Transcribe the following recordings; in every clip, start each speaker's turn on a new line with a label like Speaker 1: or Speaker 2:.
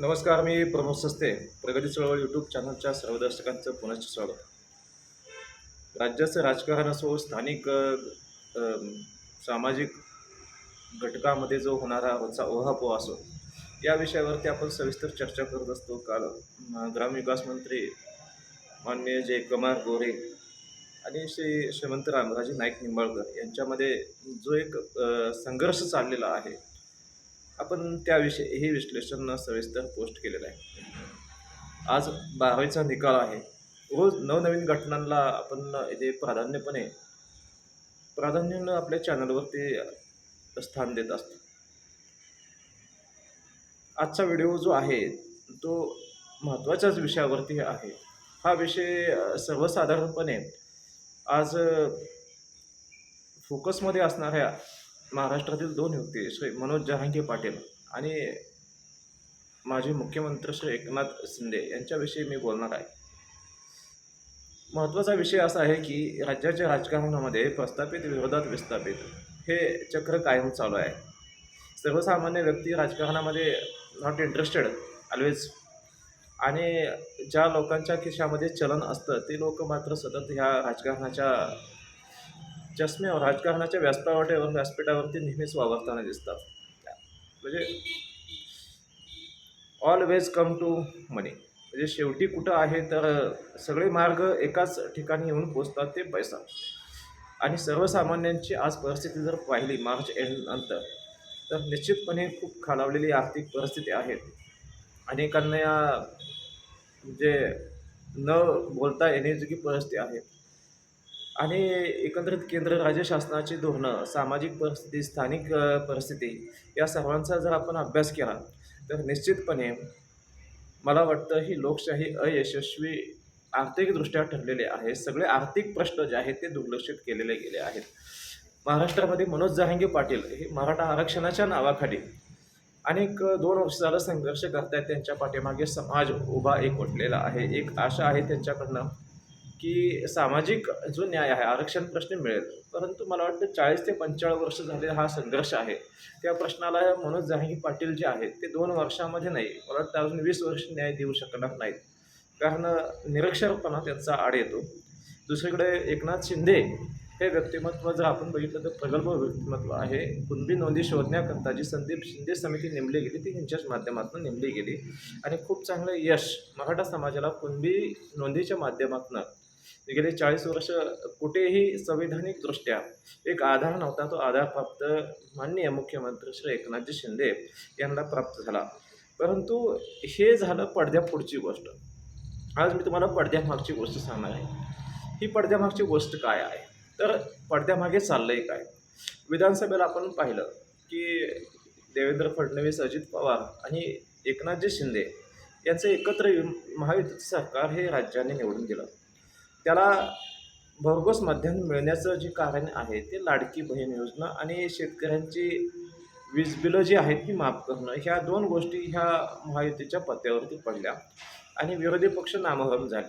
Speaker 1: नमस्कार मी प्रमोद सस्ते प्रगती चळवळ यूट्यूब चॅनलच्या सर्व दर्शकांचं पुनश्च स्वागत. राज्याचं राजकारण असो स्थानिक सामाजिक घटकामध्ये जो होणारा रोजचा ओहापोह असो या विषयावरती आपण सविस्तर चर्चा करत असतो. काल ग्रामविकास मंत्री माननीय जयकुमार गोरे आणि श्री श्रीमंत रामराजे नाईक निंबाळकर यांच्यामध्ये जो एक संघर्ष चाललेला आहे आपण त्याविषयी हे विश्लेषण सविस्तर पोस्ट केलेलं आहे. आज बारावीचा निकाल आहे. रोज नवनवीन घटनांना आपण इथे प्राधान्यपणे प्राधान्यानं आपल्या चॅनलवरती स्थान देत असतो. आजचा व्हिडिओ जो आहे तो महत्त्वाच्याच विषयावरती आहे. हा विषय सर्वसाधारणपणे आज फोकसमध्ये असणाऱ्या महाराष्ट्रातील दोन व्यक्ती श्री मनोज जहांगीर पाटील आणि माजी मुख्यमंत्री श्री एकनाथ शिंदे यांच्याविषयी मी बोलणार आहे. महत्त्वाचा विषय असा आहे की राज्याच्या राजकारणामध्ये प्रस्थापित विरोधात विस्थापित हे चक्र कायम चालू आहे. सर्वसामान्य व्यक्ती राजकारणामध्ये नॉट इंटरेस्टेड ऑलवेज आणि ज्या लोकांच्या खिशामध्ये चलन असतं ते लोक मात्र सतत ह्या राजकारणाच्या चष्म्यावर राजकारणाच्या व्यासपावाट्यावर व्यासपीठावरती नेहमीच वावरताना दिसतात. म्हणजे ऑलवेज कम टू मनी म्हणजे शेवटी कुठं आहे तर सगळे मार्ग एकाच ठिकाणी येऊन पोचतात ते पैसा. आणि सर्वसामान्यांची आज परिस्थिती जर पाहिली मार्च एंड नंतर तर निश्चितपणे खूप खालावलेली आर्थिक परिस्थिती आहे. अनेकांना या म्हणजे न बोलता येण्याची परिस्थिती आहे. आणि एकंदरीत केंद्र राज्य शासनाची धोरणं सामाजिक परिस्थिती स्थानिक परिस्थिती या सर्वांचा जर आपण अभ्यास केला तर निश्चितपणे मला वाटतं ही लोकशाही अयशस्वी आर्थिकदृष्ट्या ठरलेले आहे. सगळे आर्थिक प्रश्न जे आहेत ते दुर्लक्षित केलेले गेले आहेत. महाराष्ट्रामध्ये मनोज जहांगीर पाटील हे मराठा आरक्षणाच्या नावाखाली अनेक दोन वर्ष झालं संघर्ष करतायत. त्यांच्या पाठीमागे समाज उभा एक आहे. एक आशा आहे त्यांच्याकडनं की सामाजिक जो न्याय आहे आरक्षण प्रश्न मिळेल. परंतु मला वाटतं चाळीस ते पंचाळीस वर्ष झालेला हा संघर्ष आहे. त्या प्रश्नाला मनोज जहांगीर पाटील जे आहेत ते दोन वर्षामध्ये नाही मला वाटतं अजून वीस वर्ष न्याय देऊ शकणार नाहीत. कारण निरक्षरपणा त्यांचा आड येतो. दुसरीकडे एकनाथ शिंदे हे व्यक्तिमत्व जर आपण बघितलं तर प्रगल्भ व्यक्तिमत्व आहे. कुणबी नोंदी शोधण्याकरता जी संदीप शिंदे समिती नेमली गेली ती यांच्याच माध्यमातून नेमली गेली. आणि खूप चांगलं यश मराठा समाजाला कुणबी नोंदीच्या माध्यमातून गेले चाळीस वर्ष कुठेही संविधानिकदृष्ट्या एक आधार नव्हता. तो आधार प्राप्त माननीय मुख्यमंत्री श्री एकनाथजी शिंदे यांना प्राप्त झाला. परंतु हे झालं पडद्यापुढची गोष्ट. आज मी तुम्हाला पडद्यामागची गोष्ट सांगणार आहे. ही पडद्यामागची गोष्ट काय आहे? तर पडद्यामागे चाललं आहे काय? विधानसभेला आपण पाहिलं की देवेंद्र फडणवीस अजित पवार आणि एकनाथजी शिंदे यांचं एकत्र महायुतीचं सरकार हे राज्याने निवडून दिलं. त्याला भरघोस मध्यान्ह मिळण्याचं जे कारण आहे ते लाडकी बहीण योजना आणि शेतकऱ्यांची वीज बिलं जी आहेत ती माफ करणं ह्या दोन गोष्टी ह्या महायुतीच्या पत्त्यावरती पडल्या आणि विरोधी पक्ष नामोहरम झाले.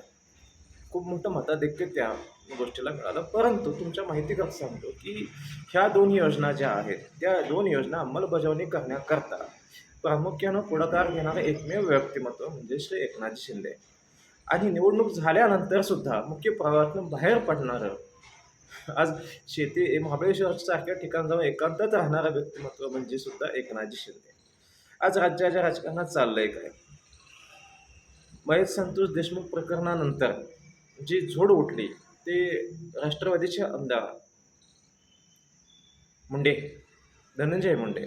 Speaker 1: खूप मोठं मताधिक्य त्या गोष्टीला मिळालं. परंतु तुमच्या माहितीकरता सांगतो की ह्या दोन योजना ज्या आहेत त्या दोन योजना अंमलबजावणी करण्याकरता प्रामुख्यानं पुढाकार घेणारं एकमेव व्यक्तिमत्व म्हणजे श्री एकनाथ शिंदे. आणि निवडणूक झाल्यानंतर सुद्धा मुख्य प्रवाहातून बाहेर पडणारं आज शेती महाबळेश्वरसारख्या ठिकाण जाऊन एकांतात राहणारं व्यक्तिमत्व म्हणजे सुद्धा एकनाथजी शिंदे. आज राज्याच्या राजकारणात चाललंय काय? महेश संतोष देशमुख प्रकरणानंतर जी झोड उठली ते राष्ट्रवादीचे आमदार मुंडे धनंजय मुंडे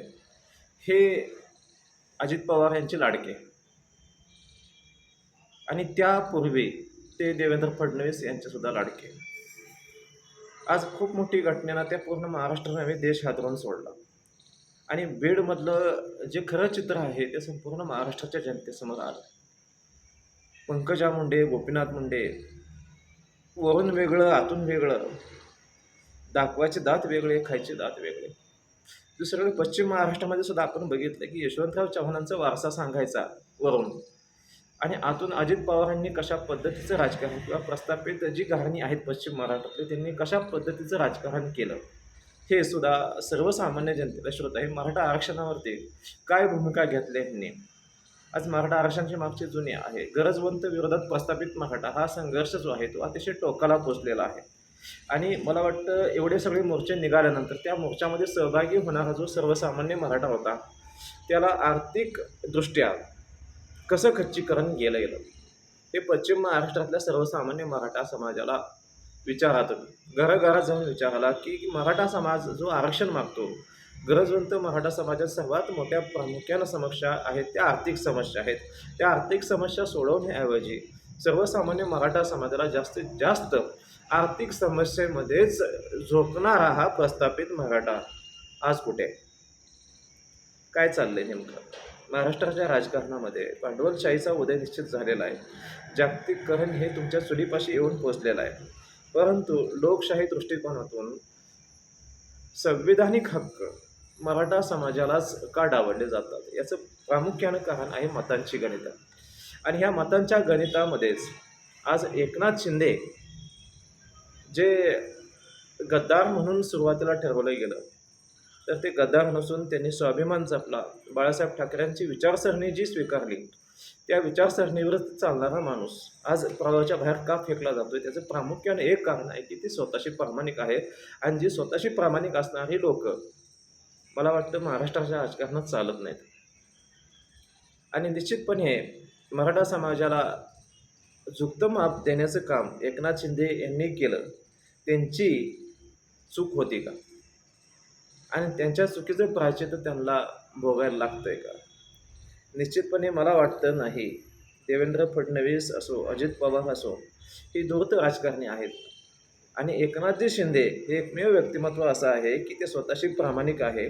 Speaker 1: हे अजित पवार यांचे लाडके. आणि त्यापूर्वी ते देवेंद्र फडणवीस यांचेसुद्धा लाडके. आज खूप मोठी घटनेनं त्या पूर्ण महाराष्ट्र नव्हे देश हादरून सोडला. आणि बीडमधलं जे खरं चित्र आहे ते संपूर्ण महाराष्ट्राच्या जनतेसमोर आलं पंकजा मुंडे गोपीनाथ मुंडे वरून वेगळं आतून वेगळं दाखवायचे दात वेगळे खायचे दात वेगळे. दुसरीकडे पश्चिम महाराष्ट्रामध्ये सुद्धा आपण बघितलं की यशवंतराव चव्हाणांचा वारसा सांगायचा वरून. आणि आतून अजित पवारांनी कशा पद्धतीचं राजकारण किंवा प्रस्थापित जी घराणी आहेत पश्चिम महाराष्ट्रातली त्यांनी कशा पद्धतीचं राजकारण केलं? हे सुद्धा सर्वसामान्य जनतेला श्रोत आहे. मराठा आरक्षणावरती काय भूमिका घेतल्या यांनी? आज मराठा आरक्षणाची मागची जुनी आहे. गरजवंत विरोधात प्रस्थापित मराठा हा संघर्ष जो आहे तो अतिशय टोकाला पोचलेला आहे. आणि मला वाटतं एवढे सगळे मोर्चे निघाल्यानंतर त्या मोर्चामध्ये सहभागी होणारा जो सर्वसामान्य मराठा होता त्याला आर्थिकदृष्ट्या कसं खच्चीकरण केलं गेलं? हे पश्चिम महाराष्ट्रातल्या सर्वसामान्य मराठा समाजाला विचारा तुम्ही. घराघरात जाऊन विचाराला की मराठा समाज जो आरक्षण मागतो गरजवंत मराठा समाजात सर्वात मोठ्या प्रामुख्यानं समस्या आहेत त्या आर्थिक समस्या आहेत. त्या आर्थिक समस्या सोडवण्याऐवजी सर्वसामान्य मराठा समाजाला जास्तीत जास्त आर्थिक समस्येमध्येच झोकणारा हा प्रस्थापित मराठा आज कुठे? आहे? काय चाललंय नेमकं? महाराष्ट्राच्या राजकारणामध्ये भांडवलशाहीचा उदय निश्चित झालेला आहे. जागतिककरण हे तुमच्या चुलीपाशी येऊन पोचलेलं आहे. परंतु लोकशाही दृष्टिकोनातून संविधानिक हक्क मराठा समाजालाच का डावडले जातात? याचं प्रामुख्यानं कारण आहे मतांची गणितं. आणि ह्या मतांच्या गणितामध्येच आज एकनाथ शिंदे जे गद्दार म्हणून सुरुवातीला ठरवलं गेलं तर ते गद्दार नसून त्यांनी स्वाभिमान जपला. बाळासाहेब ठाकरेंची विचारसरणी जी स्वीकारली त्या विचारसरणीवर चालणारा माणूस आज प्रवाहाच्या बाहेर का फेकला जातोय? त्याचं प्रामुख्याने एक कारण आहे की ती स्वतःशी प्रामाणिक आहे आणि जी स्वतःशी प्रामाणिक असणारी लोक मला वाटतं महाराष्ट्राच्या राजकारणात चालत नाहीत. आणि निश्चितपणे मराठा समाजाला झुकतं माप देण्याचं काम एकनाथ शिंदे यांनी केलं. त्यांची चूक होती का? आणि त्यांच्या चुकीचं प्रायचित्त त्यांना भोगायला लागतं आहे का? निश्चितपणे मला वाटतं नाही. देवेंद्र फडणवीस असो अजित पवार असो ही धूर्त राजकारणी आहेत. आणि एकनाथजी शिंदे हे एकमेव व्यक्तिमत्व असं आहे की ते स्वतःशी प्रामाणिक आहे.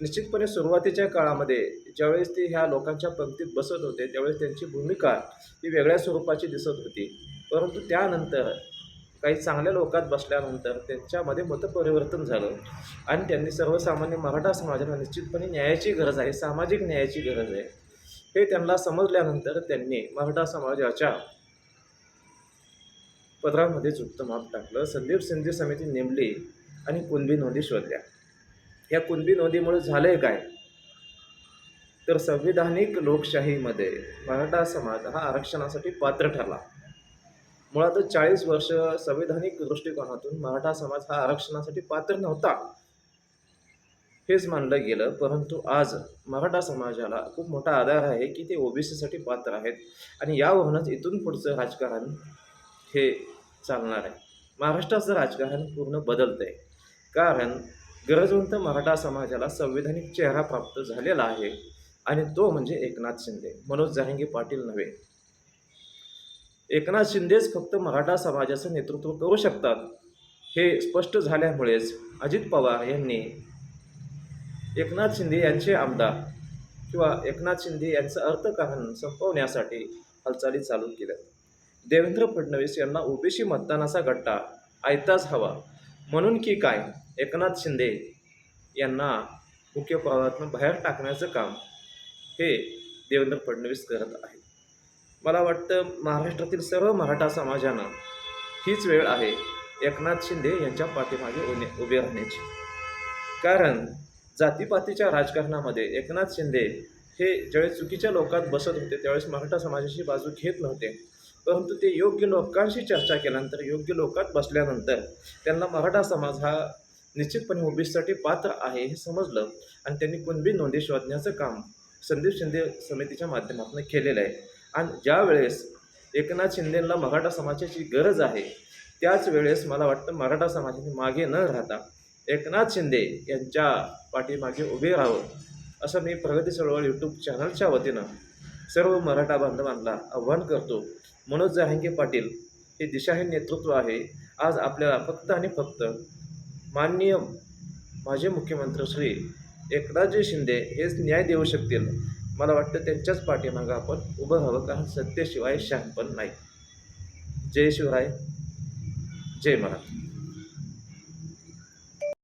Speaker 1: निश्चितपणे सुरुवातीच्या काळामध्ये ज्यावेळेस ते ह्या लोकांच्या पंक्तीत बसत होते त्यावेळेस त्यांची भूमिका ही वेगळ्या स्वरूपाची दिसत होती. परंतु त्यानंतर काही चांगल्या लोकात बसल्यानंतर त्यांच्यामध्ये मतपरिवर्तन झालं. आणि त्यांनी सर्वसामान्य मराठा समाजाला निश्चितपणे न्यायाची गरज आहे सामाजिक न्यायाची गरज आहे. हे त्यांना समजल्यानंतर त्यांनी मराठा समाजाच्या पदरामध्ये झुकतं माप टाकलं. संदीप सिंधू समिती नेमली आणि कुणबी नोंदी शोधल्या. या कुणबी नोंदीमुळे झालंय काय? तर संविधानिक लोकशाहीमध्ये मराठा समाज हा आरक्षणासाठी पात्र ठरला. मुळातच चाळीस वर्ष संविधानिक दृष्टिकोनातून मराठा समाज हा आरक्षणासाठी पात्र नव्हता. हेच मानलं गेलं परंतु आज मराठा समाजाला खूप मोठा आधार आहे की ते ओबीसीसाठी पात्र आहेत आणि यावरूनच इथून पुढचं राजकारण हे चालणार आहे. महाराष्ट्राचं राजकारण पूर्ण बदलतं आहे कारण गरजवंत मराठा समाजाला संविधानिक चेहरा प्राप्त झालेला आहे आणि तो म्हणजे एकनाथ शिंदे मनोज जहांगीर पाटील नव्हे. एकनाथ शिंदेच फक्त मराठा समाजाचं नेतृत्व करू शकतात हे स्पष्ट झाल्यामुळेच अजित पवार यांनी एकनाथ शिंदे यांचे आमदार किंवा एकनाथ शिंदे यांचं अर्थकारण संपवण्यासाठी हालचाली चालू केल्या देवेंद्र फडणवीस यांना ओबीसी मतदानाचा गट्टा आयताच हवा म्हणून की काय? एकनाथ शिंदे यांना मुख्य प्रवाहातून बाहेर टाकण्याचं काम हे देवेंद्र फडणवीस करत आहेत. मला वाटतं महाराष्ट्रातील सर्व मराठा समाजानं हीच वेळ आहे एकनाथ शिंदे यांच्या पाठीमागे उने उभे राहण्याची. कारण जातीपातीच्या राजकारणामध्ये एकनाथ शिंदे हे ज्यावेळेस चुकीच्या लोकात बसत होते त्यावेळेस मराठा समाजाची बाजू घेत नव्हते. परंतु ते योग्य लोकांशी चर्चा केल्यानंतर योग्य लोकात बसल्यानंतर त्यांना मराठा समाज हा निश्चितपणे ओबीसीसाठी पात्र आहे हे समजलं. आणि त्यांनी कुणबी नोंदी शोधण्याचं काम संदीप शिंदे समितीच्या माध्यमातून केलेलं आहे. आणि ज्या वेळेस एकनाथ शिंदेंना मराठा समाजाची गरज आहे त्याच वेळेस मला वाटतं मराठा समाजाने मागे न राहता एकनाथ शिंदे यांच्या पाठीमागे उभे राहावं असं मी प्रगती चळवळ यूट्यूब चॅनलच्या वतीनं सर्व मराठा बांधवांना आव्हान करतो. मनोज जहांगे पाटील हे दिशाहीन नेतृत्व आहे. आज आपल्याला फक्त आणि फक्त माननीय माजी मुख्यमंत्री श्री एकनाथजी शिंदे हेच न्याय देऊ शकतील मला वाटतं त्यांच्याच पाठीमागं आपण उभं राहावं कारण सत्तेशिवाय शहाणपण नाही. जय शिवराय जय मराठी.